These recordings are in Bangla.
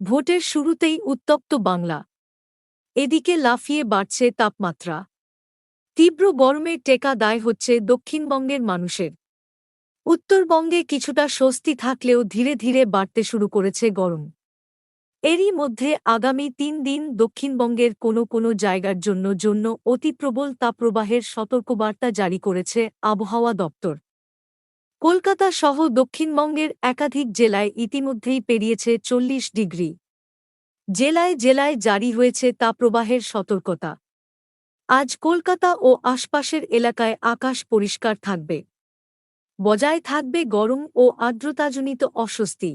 ভোটের শুরুতেই উত্তপ্ত বাংলা। এদিকে লাফিয়ে বাড়ছে তাপমাত্রা। তীব্র গরমে টেকা দায় হচ্ছে দক্ষিণবঙ্গের মানুষের। উত্তরবঙ্গে কিছুটা স্বস্তি থাকলেও ধীরে ধীরে বাড়তে শুরু করেছে গরম। এরই মধ্যে আগামী তিন দিন দক্ষিণবঙ্গের কোনো কোনো জায়গার জন্য জন্য অতিপ্রবল তাপপ্রবাহের সতর্কবার্তা জারি করেছে আবহাওয়া দপ্তর। কলকাতা সহ দক্ষিণবঙ্গের একাধিক জেলায় ইতিমধ্যেই পেরিয়েছে চল্লিশ ডিগ্রি। জেলায় জেলায় জারি হয়েছে তাপপ্রবাহের সতর্কতা। আজ কলকাতা ও আশপাশের এলাকায় আকাশ পরিষ্কার থাকবে। বজায় থাকবে গরম ও আর্দ্রতাজনিত অস্বস্তি।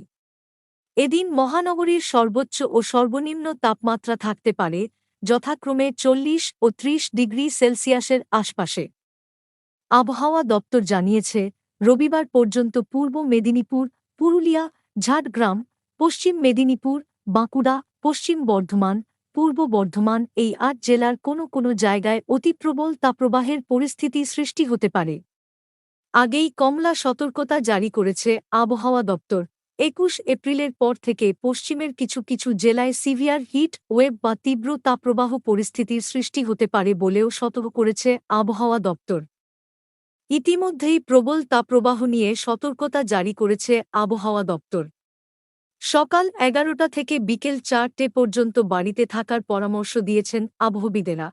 এদিন মহানগরীর সর্বোচ্চ ও সর্বনিম্ন তাপমাত্রা থাকতে পারে যথাক্রমে চল্লিশ ও ত্রিশ ডিগ্রি সেলসিয়াসের আশপাশে। আবহাওয়া দপ্তর জানিয়েছে রবিবার পর্যন্ত পূর্ব মেদিনীপুর, পুরুলিয়া, ঝাড়গ্রাম, পশ্চিম মেদিনীপুর, বাঁকুড়া, পশ্চিম বর্ধমান, পূর্ব বর্ধমান এই আট জেলার কোনো কোনো জায়গায় অতিপ্রবল তাপ্রবাহের পরিস্থিতি সৃষ্টি হতে পারে। আগেই কমলা সতর্কতা জারি করেছে আবহাওয়া দপ্তর। একুশ এপ্রিলের পর থেকে পশ্চিমের কিছু কিছু জেলায় সিভিয়ার হিট ওয়েব বা তীব্র তাপপ্রবাহ পরিস্থিতির সৃষ্টি হতে পারে বলেও সতর্ক করেছে আবহাওয়া দপ্তর। ইতিমধ্যেই প্রবল তাপপ্রবাহ নিয়ে সতর্কতা জারি করেছে আবহাওয়া দপ্তর। সকাল এগারোটা থেকে বিকেল চারটে পর্যন্ত বাড়িতে থাকার পরামর্শ দিয়েছেন আবহবিদেরা।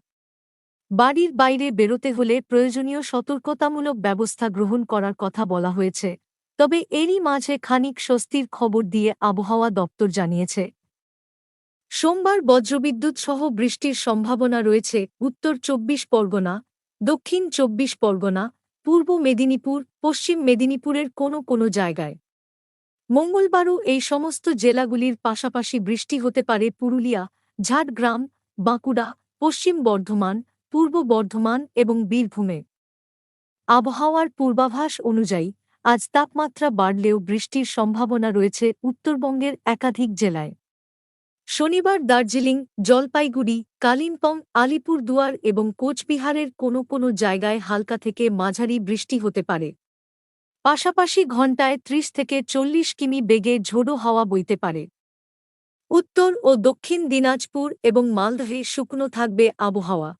বাড়ির বাইরে বেরোতে হলে প্রয়োজনীয় সতর্কতামূলক ব্যবস্থা গ্রহণ করার কথা বলা হয়েছে, তবে এরই মাঝে খানিক স্বস্তির খবর দিয়ে আবহাওয়া দপ্তর জানিয়েছে। সোমবার বজ্রবিদ্যুৎ সহ বৃষ্টির সম্ভাবনা রয়েছে উত্তর চব্বিশ পরগনা, দক্ষিণ চব্বিশ পরগনা পূর্ব মেদিনীপুর, পশ্চিম মেদিনীপুরের কোনো কোনো জায়গায়। মঙ্গলবারও এই সমস্ত জেলাগুলির পাশাপাশি বৃষ্টি হতে পারে পুরুলিয়া, ঝাড়গ্রাম, বাঁকুড়া, পশ্চিম বর্ধমান, পূর্ব বর্ধমান এবং বীরভূমে। আবহাওয়ার পূর্বাভাস অনুযায়ী, আজ তাপমাত্রা বাড়লেও বৃষ্টির সম্ভাবনা রয়েছে উত্তরবঙ্গের একাধিক জেলায়। শনিবার দার্জিলিং, জলপাইগুড়ি, কালিম্পং, আলিপুরদুয়ার এবং কোচবিহারের কোনো কোনো জায়গায় হালকা থেকে মাঝারি বৃষ্টি হতে পারে। পাশাপাশি ঘণ্টায় ত্রিশ থেকে চল্লিশ কিমি বেগে ঝোড়ো হাওয়া বইতে পারে। উত্তর ও দক্ষিণ দিনাজপুর এবং মালদহে শুকনো থাকবে আবহাওয়া।